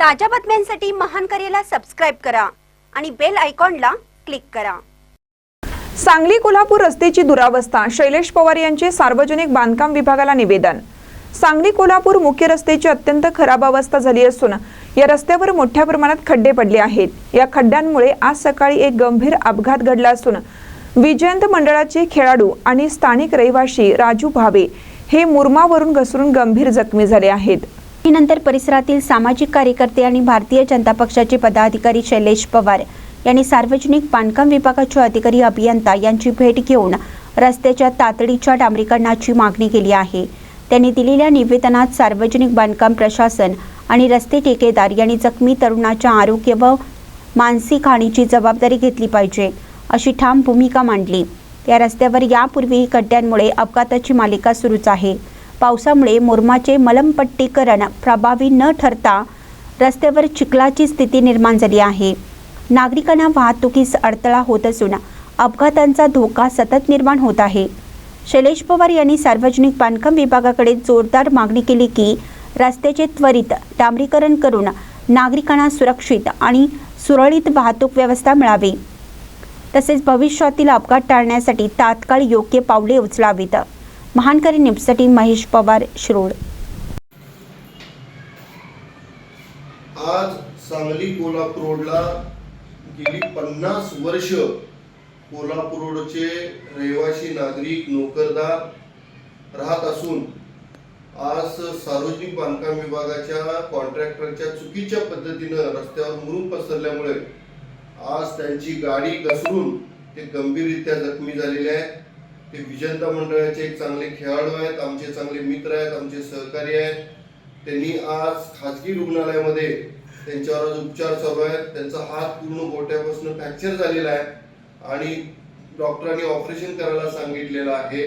ताज्या बातम्यांसाठी महान करेला सबस्क्राईब करा आणि बेल आयकॉनला क्लिक करा. सांगली कोल्हापूर रस्त्याची दुरावस्था शैलेश पवार यांचे सार्वजनिक बांधकाम विभागाला निवेदन. सांगली कोल्हापूर मुख्य रस्त्याची अत्यंत खराब अवस्था झाली असून या रस्त्यावर मोठ्या प्रमाणात खड्डे पडले आहेत. या खड्ड्यांमुळे आज सकाळी एक गंभीर अपघात घडला असून विजयंत मंडळाचे खेळाडू आणि स्थानिक रहिवाशी राजू भावे हे मुरमावरून घसरून गंभीर जखमी झाले आहेत. नंतर परिसरातील सामाजिक कार्यकर्ते आणि भारतीय जनता पक्षाचे पदाधिकारी शैलेश पवार यांनी सार्वजनिक बांधकाम विभागाचे अधिकारी अभियंता यांची भेट घेऊन रस्त्याच्या तातडीच्या डांबरीकरणाची मागणी केली आहे. त्यांनी दिलेल्या निवेदनात सार्वजनिक बांधकाम प्रशासन आणि रस्ते ठेकेदार यांनी जखमी तरुणाच्या आरोग्य व मानसिक हानीची जबाबदारी घेतली पाहिजे अशी ठाम भूमिका मांडली. या रस्त्यावर यापूर्वीही खड्ड्यांमुळे अपघाताची मालिका सुरूच आहे. पावसामुळे मुरमाचे मलमपट्टीकरण प्रभावी न ठरता रस्त्यावर चिखलाची स्थिती निर्माण झाली आहे. नागरिकांना वाहतुकीस अडथळा होत असून अपघातांचा धोका सतत निर्माण होत आहे. शैलेश पवार यांनी सार्वजनिक बांधकाम विभागाकडे जोरदार मागणी केली की रस्त्याचे त्वरित डांबरीकरण करून नागरिकांना सुरक्षित आणि सुरळीत वाहतूक व्यवस्था मिळावी. तसेच भविष्यातील अपघात टाळण्यासाठी तात्काळ योग्य पावले उचलावीत. महानकरी न्यूजसाठी महेश पवार शिरोड आज सांगली कोल्हापूर रोडला गेली पन्नास वर्ष कोल्हापूर रोडचे रहिवासी नागरिक नोकरदार राहत असून आज सार्वजनिक बांधकाम विभागाच्या कॉन्ट्रॅक्टरच्या चुकीच्या पद्धतीनं रस्त्यावर मुरून पसरल्यामुळे आज त्यांची गाडी घसरून ते गंभीररित्या जखमी झालेले आहेत. ते विजेता मंडळाचे एक चांगले खेळाडू आहेत आमचे चांगले मित्र आहेत आमचे सहकारी आहेत. त्यांनी आज खाजगी रुग्णालयामध्ये त्यांच्यावर आज उपचार चालू आहेत. त्यांचा हात पूर्ण गोट्यापासून फ्रॅक्चर झालेला आहे आणि डॉक्टरांनी ऑपरेशन करायला सांगितलेलं आहे.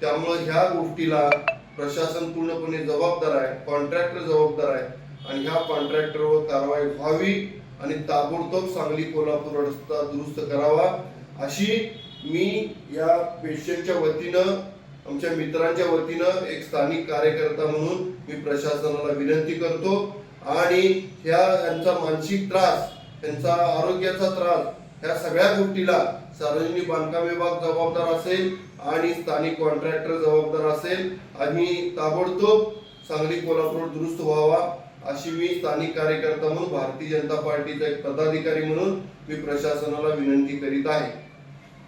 त्यामुळे ह्या गोष्टीला प्रशासन पूर्णपणे जबाबदार आहे कॉन्ट्रॅक्टर जबाबदार आहे आणि ह्या कॉन्ट्रॅक्टरवर कारवाई व्हावी आणि ताबडतोब सांगली कोल्हापूर रस्ता दुरुस्त करावा अशी मी या पेशंटच्या वतीनं आमच्या मित्रांच्या वतीनं एक स्थानिक कार्यकर्ता म्हणून मी प्रशासनाला विनंती करतो आणि ह्या यांचा मानसिक त्रास त्यांचा आरोग्याचा त्रास ह्या सगळ्या गोष्टीला सार्वजनिक बांधकाम विभाग जबाबदार असेल आणि स्थानिक कॉन्ट्रॅक्टर जबाबदार असेल आणि ताबडतोब सांगली कोल्हापूर दुरुस्त व्हावा अशी मी स्थानिक कार्यकर्ता म्हणून भारतीय जनता पार्टीचा एक पदाधिकारी म्हणून मी प्रशासनाला विनंती करीत आहे.